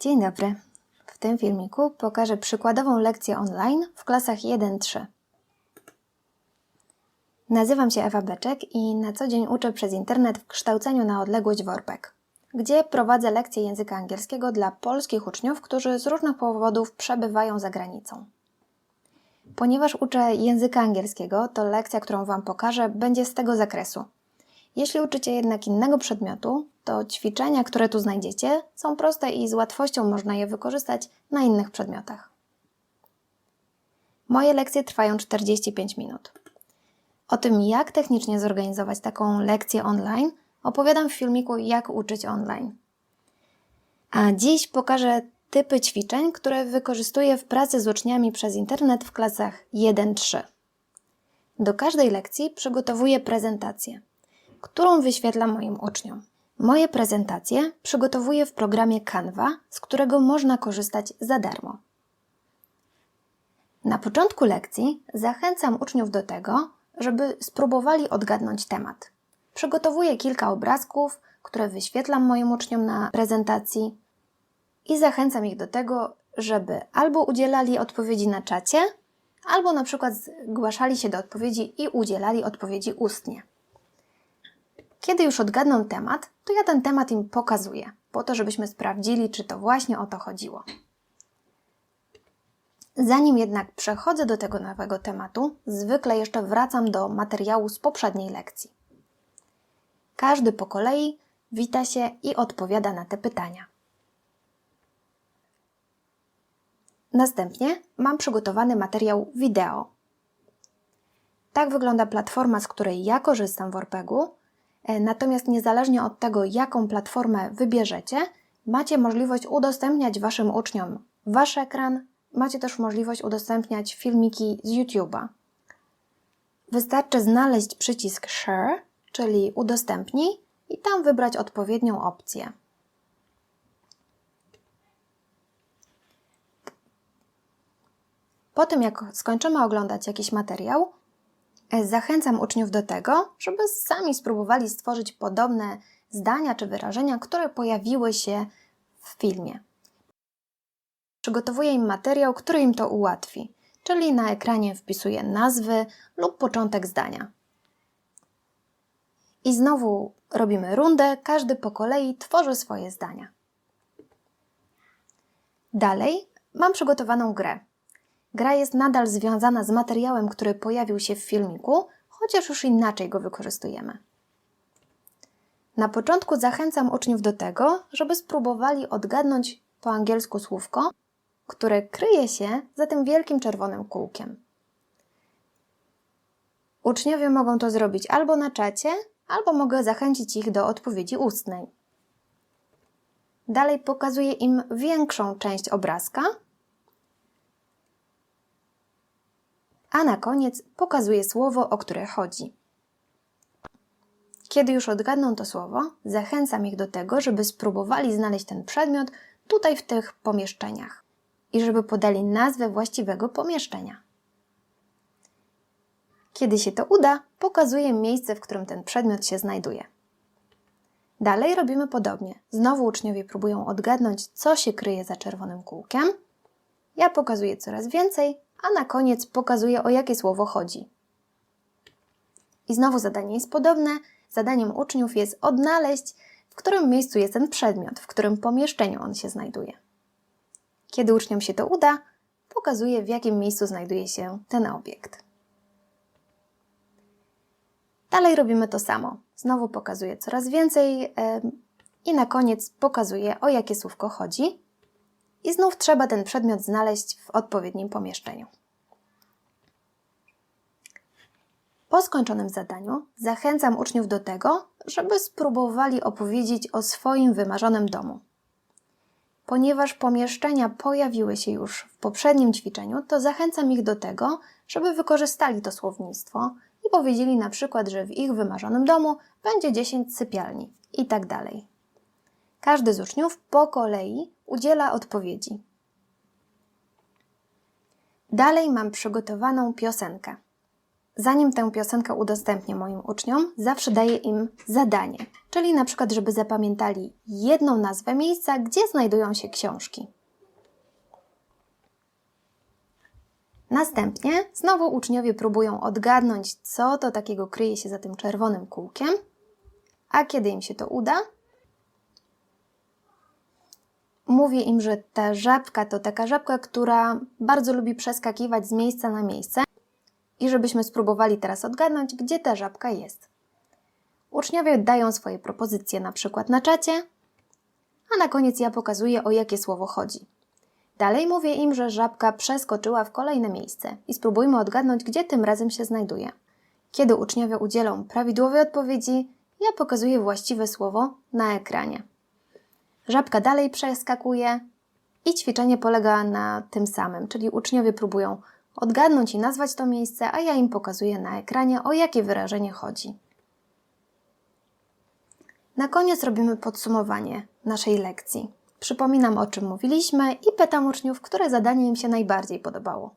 Dzień dobry. W tym filmiku pokażę przykładową lekcję online w klasach 1-3. Nazywam się Ewa Beczek i na co dzień uczę przez internet w kształceniu na odległość Worpek, gdzie prowadzę lekcje języka angielskiego dla polskich uczniów, którzy z różnych powodów przebywają za granicą. Ponieważ uczę języka angielskiego, to lekcja, którą Wam pokażę, będzie z tego zakresu. Jeśli uczycie jednak innego przedmiotu, to ćwiczenia, które tu znajdziecie, są proste i z łatwością można je wykorzystać na innych przedmiotach. Moje lekcje trwają 45 minut. O tym, jak technicznie zorganizować taką lekcję online, opowiadam w filmiku Jak uczyć online. A dziś pokażę typy ćwiczeń, które wykorzystuję w pracy z uczniami przez internet w klasach 1-3. Do każdej lekcji przygotowuję prezentację, którą wyświetlam moim uczniom. Moje prezentacje przygotowuję w programie Canva, z którego można korzystać za darmo. Na początku lekcji zachęcam uczniów do tego, żeby spróbowali odgadnąć temat. Przygotowuję kilka obrazków, które wyświetlam moim uczniom na prezentacji i zachęcam ich do tego, żeby albo udzielali odpowiedzi na czacie, albo na przykład zgłaszali się do odpowiedzi i udzielali odpowiedzi ustnie. Kiedy już odgadną temat, to ja ten temat im pokazuję, po to, żebyśmy sprawdzili, czy to właśnie o to chodziło. Zanim jednak przechodzę do tego nowego tematu, zwykle jeszcze wracam do materiału z poprzedniej lekcji. Każdy po kolei wita się i odpowiada na te pytania. Następnie mam przygotowany materiał wideo. Tak wygląda platforma, z której ja korzystam w Orpegu. E, Natomiast niezależnie od tego, jaką platformę wybierzecie, macie możliwość udostępniać Waszym uczniom Wasz ekran, macie też możliwość udostępniać filmiki z YouTube'a. Wystarczy znaleźć przycisk Share, czyli udostępnij, i tam wybrać odpowiednią opcję. Po tym, jak skończymy oglądać jakiś materiał, zachęcam uczniów do tego, żeby sami spróbowali stworzyć podobne zdania czy wyrażenia, które pojawiły się w filmie. Przygotowuję im materiał, który im to ułatwi, czyli na ekranie wpisuję nazwy lub początek zdania. I znowu robimy rundę, każdy po kolei tworzy swoje zdania. Dalej mam przygotowaną grę. Gra jest nadal związana z materiałem, który pojawił się w filmiku, chociaż już inaczej go wykorzystujemy. Na początku zachęcam uczniów do tego, żeby spróbowali odgadnąć po angielsku słówko, które kryje się za tym wielkim czerwonym kółkiem. Uczniowie mogą to zrobić albo na czacie, albo mogę zachęcić ich do odpowiedzi ustnej. Dalej pokazuję im większą część obrazka, a na koniec pokazuję słowo, o które chodzi. Kiedy już odgadną to słowo, zachęcam ich do tego, żeby spróbowali znaleźć ten przedmiot tutaj w tych pomieszczeniach i żeby podali nazwę właściwego pomieszczenia. Kiedy się to uda, pokazuję miejsce, w którym ten przedmiot się znajduje. Dalej robimy podobnie. Znowu uczniowie próbują odgadnąć, co się kryje za czerwonym kółkiem. Ja pokazuję coraz więcej, a na koniec pokazuję, o jakie słowo chodzi. I znowu zadanie jest podobne. Zadaniem uczniów jest odnaleźć, w którym miejscu jest ten przedmiot, w którym pomieszczeniu on się znajduje. Kiedy uczniom się to uda, pokazuję, w jakim miejscu znajduje się ten obiekt. Dalej robimy to samo. Znowu pokazuję coraz więcej em, i na koniec pokazuję, o jakie słówko chodzi. I znów trzeba ten przedmiot znaleźć w odpowiednim pomieszczeniu. Po skończonym zadaniu zachęcam uczniów do tego, żeby spróbowali opowiedzieć o swoim wymarzonym domu. Ponieważ pomieszczenia pojawiły się już w poprzednim ćwiczeniu, to zachęcam ich do tego, żeby wykorzystali to słownictwo i powiedzieli na przykład, że w ich wymarzonym domu będzie 10 sypialni i tak. Każdy z uczniów po kolei udziela odpowiedzi. Dalej mam przygotowaną piosenkę. Zanim tę piosenkę udostępnię moim uczniom, zawsze daję im zadanie, czyli na przykład, żeby zapamiętali jedną nazwę miejsca, gdzie znajdują się książki. Następnie znowu uczniowie próbują odgadnąć, co to takiego kryje się za tym czerwonym kółkiem, a kiedy im się to uda, mówię im, że ta żabka to taka żabka, która bardzo lubi przeskakiwać z miejsca na miejsce i żebyśmy spróbowali teraz odgadnąć, gdzie ta żabka jest. Uczniowie dają swoje propozycje na przykład na czacie, a na koniec ja pokazuję, o jakie słowo chodzi. Dalej mówię im, że żabka przeskoczyła w kolejne miejsce i spróbujmy odgadnąć, gdzie tym razem się znajduje. Kiedy uczniowie udzielą prawidłowej odpowiedzi, ja pokazuję właściwe słowo na ekranie. Żabka dalej przeskakuje i ćwiczenie polega na tym samym, czyli uczniowie próbują odgadnąć i nazwać to miejsce, a ja im pokazuję na ekranie, o jakie wyrażenie chodzi. Na koniec robimy podsumowanie naszej lekcji. Przypominam o czym mówiliśmy i pytam uczniów, które zadanie im się najbardziej podobało.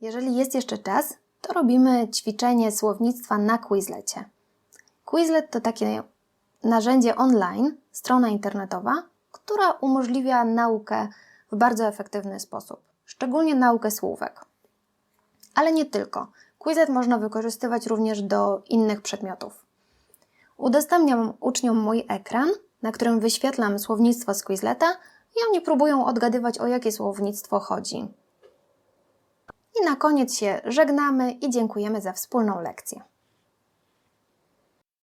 Jeżeli jest jeszcze czas, to robimy ćwiczenie słownictwa na Quizlecie. Quizlet to takie narzędzie online, strona internetowa, która umożliwia naukę w bardzo efektywny sposób, szczególnie naukę słówek. Ale nie tylko. Quizlet można wykorzystywać również do innych przedmiotów. Udostępniam uczniom mój ekran, na którym wyświetlam słownictwo z Quizleta i oni próbują odgadywać, o jakie słownictwo chodzi. I na koniec się żegnamy i dziękujemy za wspólną lekcję.